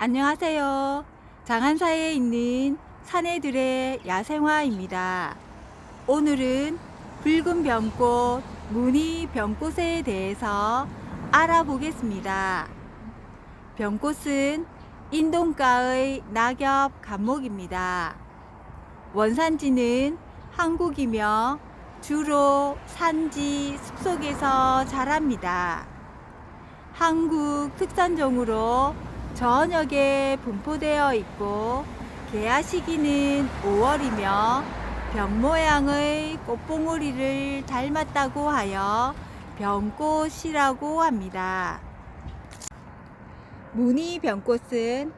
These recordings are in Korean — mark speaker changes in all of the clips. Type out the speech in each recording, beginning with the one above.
Speaker 1: 안녕하세요. 장안사에 있는 사내들의 야생화입니다. 오늘은 붉은 병꽃, 무늬 병꽃에 대해서 알아보겠습니다. 병꽃은 인동가의 낙엽 감목입니다. 원산지는 한국이며 주로 산지 숲속에서 자랍니다. 한국 특산종으로 전역에 분포되어 있고 개화 시기는 5월이며 병 모양의 꽃봉오리를 닮았다고 하여 병꽃이라고 합니다. 무늬 병꽃은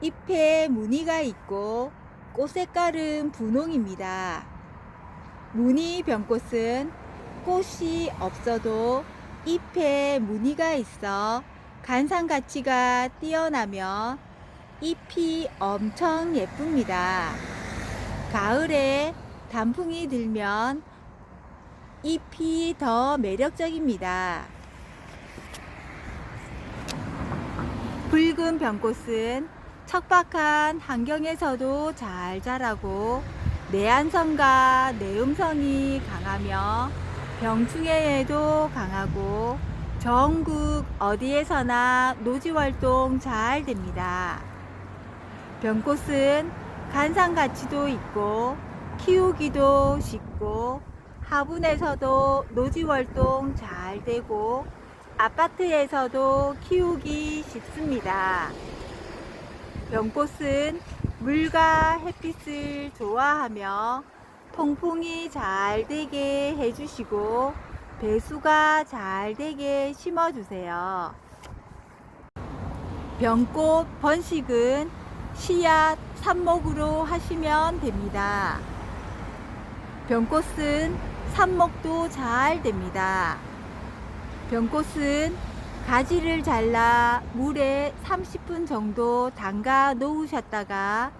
Speaker 1: 잎에 무늬가 있고 꽃 색깔은 분홍입니다. 무늬 병꽃은 꽃이 없어도 잎에 무늬가 있어 간상 가치가 뛰어나며 잎이 엄청 예쁩니다. 가을에 단풍이 들면 잎이 더 매력적입니다. 붉은 병꽃은 척박한 환경에서도 잘 자라고 내한성과 내음성이 강하며 병충해에도 강하고 전국 어디에서나 노지 활동 잘 됩니다. 병꽃은 간상 가치도 있고 키우기도 쉽고 화분에서도 노지 활동 잘 되고 아파트에서도 키우기 쉽습니다. 병꽃은 물과 햇빛을 좋아하며 통풍이 잘 되게 해주시고 배수가 잘 되게 심어주세요. 병꽃 번식은 씨앗 삽목으로 하시면 됩니다. 병꽃은 삽목도 잘 됩니다. 병꽃은 가지를 잘라 물에 30분 정도 담가 놓으셨다가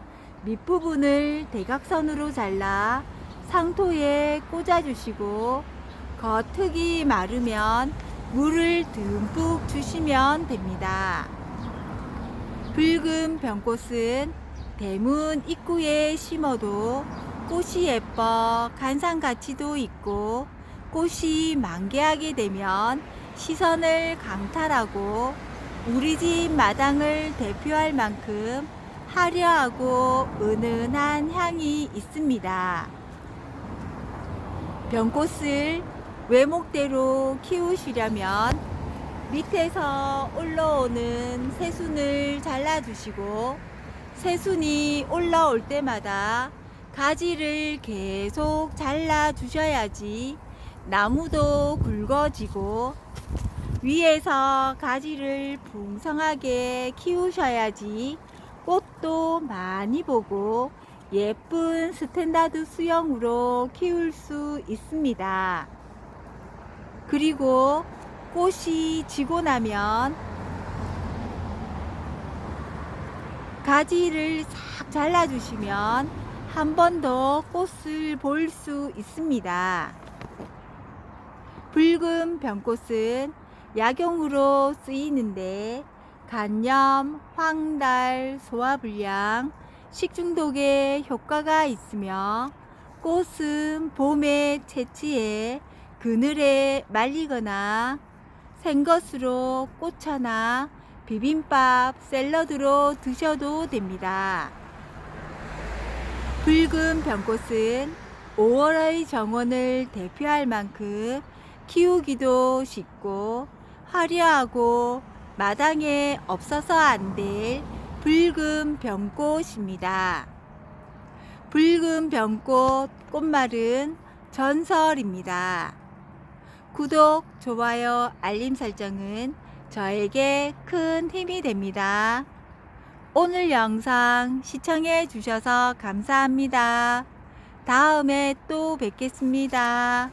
Speaker 1: 밑부분을 대각선으로 잘라 상토에 꽂아주시고 겉흙이 마르면 물을 듬뿍 주시면 됩니다. 붉은 병꽃은 대문 입구에 심어도 꽃이 예뻐 간상 가치도 있고 꽃이 만개하게 되면 시선을 강탈하고 우리 집 마당을 대표할 만큼 화려하고 은은한 향이 있습니다. 병꽃을 외목대로 키우시려면 밑에서 올라오는 새순을 잘라주시고 새순이 올라올 때마다 가지를 계속 잘라주셔야지 나무도 굵어지고 위에서 가지를 풍성하게 키우셔야지 꽃도 많이 보고 예쁜 스탠다드 수영으로 키울 수 있습니다. 그리고 꽃이 지고 나면 가지를 싹 잘라주시면 한 번 더 꽃을 볼 수 있습니다. 붉은 병꽃은 약용으로 쓰이는데 간염, 황달, 소화불량, 식중독에 효과가 있으며 꽃은 봄에 채취해 그늘에 말리거나 생것으로 꽃차나 비빔밥, 샐러드로 드셔도 됩니다. 붉은 병꽃은 5월의 정원을 대표할 만큼 키우기도 쉽고 화려하고 마당에 없어서 안 될 붉은 병꽃입니다. 붉은 병꽃 꽃말은 전설입니다. 구독, 좋아요, 알림 설정은 저에게 큰 힘이 됩니다. 오늘 영상 시청해 주셔서 감사합니다. 다음에 또 뵙겠습니다.